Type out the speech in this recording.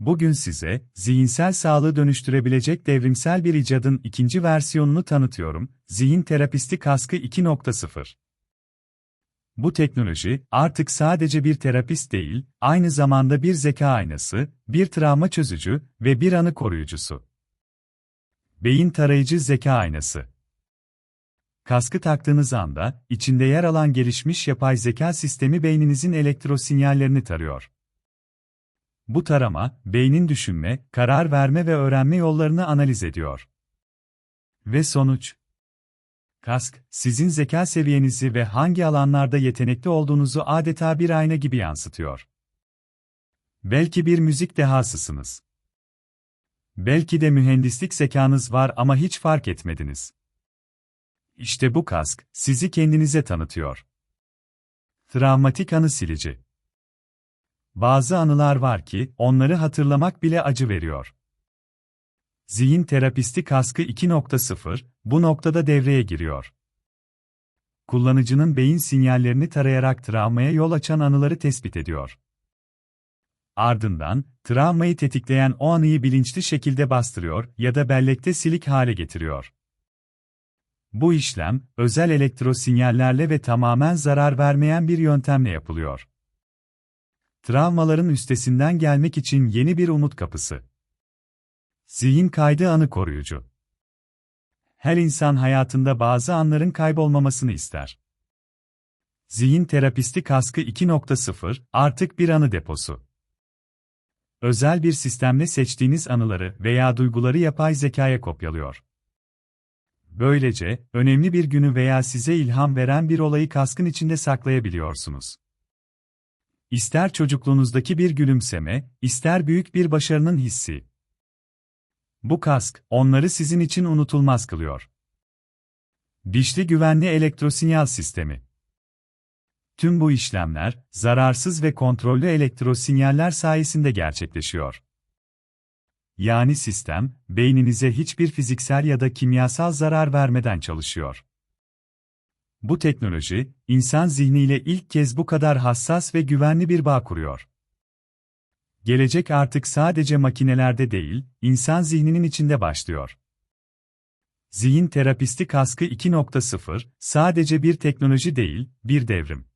Bugün size, zihinsel sağlığı dönüştürebilecek devrimsel bir icadın ikinci versiyonunu tanıtıyorum, Zihin Terapisti Kaskı 2.0. Bu teknoloji, artık sadece bir terapist değil, aynı zamanda bir zeka aynası, bir travma çözücü ve bir anı koruyucusu. Beyin tarayıcı zeka aynası. Kaskı taktığınız anda, içinde yer alan gelişmiş yapay zeka sistemi beyninizin elektrosinyallerini tarıyor. Bu tarama, beynin düşünme, karar verme ve öğrenme yollarını analiz ediyor. Ve sonuç? Kask, sizin zeka seviyenizi ve hangi alanlarda yetenekli olduğunuzu adeta bir ayna gibi yansıtıyor. Belki bir müzik dehasısınız. Belki de mühendislik zekanız var ama hiç fark etmediniz. İşte bu kask, sizi kendinize tanıtıyor. Travmatik anı silici. Bazı anılar var ki, onları hatırlamak bile acı veriyor. Zihin terapisti kaskı 2.0, bu noktada devreye giriyor. Kullanıcının beyin sinyallerini tarayarak travmaya yol açan anıları tespit ediyor. Ardından, travmayı tetikleyen o anıyı bilinçli şekilde bastırıyor ya da bellekte silik hale getiriyor. Bu işlem, özel elektrosinyallerle ve tamamen zarar vermeyen bir yöntemle yapılıyor. Travmaların üstesinden gelmek için yeni bir umut kapısı. Zihin kaydı anı koruyucu. Her insan hayatında bazı anların kaybolmamasını ister. Zihin terapisti kaskı 2.0 artık bir anı deposu. Özel bir sistemle seçtiğiniz anıları veya duyguları yapay zekaya kopyalıyor. Böylece, önemli bir günü veya size ilham veren bir olayı kaskın içinde saklayabiliyorsunuz. İster çocukluğunuzdaki bir gülümseme, ister büyük bir başarının hissi. Bu kask, onları sizin için unutulmaz kılıyor. Dişli güvenli elektrosinyal sistemi. Tüm bu işlemler, zararsız ve kontrollü elektrosinyaller sayesinde gerçekleşiyor. Yani sistem, beyninize hiçbir fiziksel ya da kimyasal zarar vermeden çalışıyor. Bu teknoloji, insan zihniyle ilk kez bu kadar hassas ve güvenli bir bağ kuruyor. Gelecek artık sadece makinelerde değil, insan zihninin içinde başlıyor. Zihin terapisti kaskı 2.0 sadece bir teknoloji değil, bir devrim.